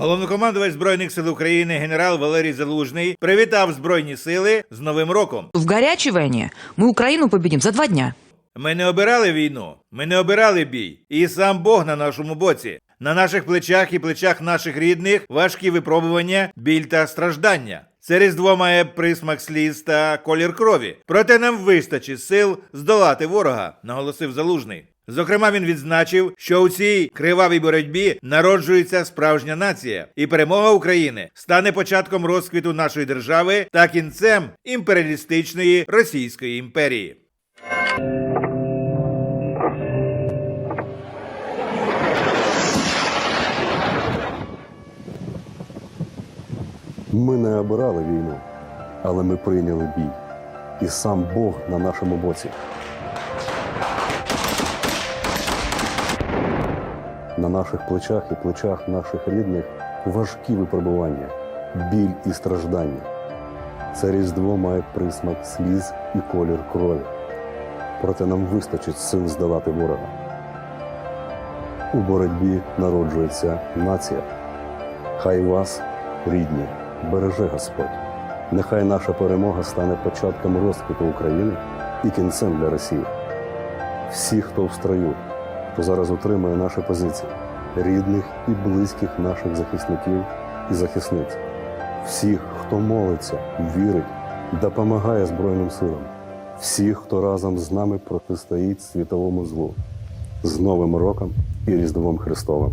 Головнокомандувач збройних сил України генерал Валерій Залужний привітав збройні сили з Новим роком. В горячей войне мы Украину победим за два дня. Ми не обирали війну, ми не обирали бій. І сам Бог на нашому боці. На наших плечах і плечах наших рідних важкі випробування, біль та страждання. Це різдво має присмак сліз та колір крові. Проте нам вистачить сил здолати ворога, наголосив залужний. Зокрема, він відзначив, що у цій кривавій боротьбі народжується справжня нація, і перемога України стане початком розквіту нашої держави та кінцем імперіалістичної Російської імперії. Ми не обирали війну, але ми прийняли бій. І сам Бог на нашому боці. На наших плечах і плечах наших рідних важкі випробування, біль і страждання. Це різдво має присмак сліз і колір крові. Проте нам вистачить сил здолати ворога. У боротьбі народжується нація. Хай вас, рідні, береже Господь. Нехай наша перемога стане початком розквіту України і кінцем для Росії. Всі, хто в строю, хто зараз утримує наші позиції, рідних і близьких наших захисників і захисниць, всіх, хто молиться, вірить, допомагає Збройним силам, всіх, хто разом з нами протистоїть світовому злу, з Новим роком і Різдвом Христовим.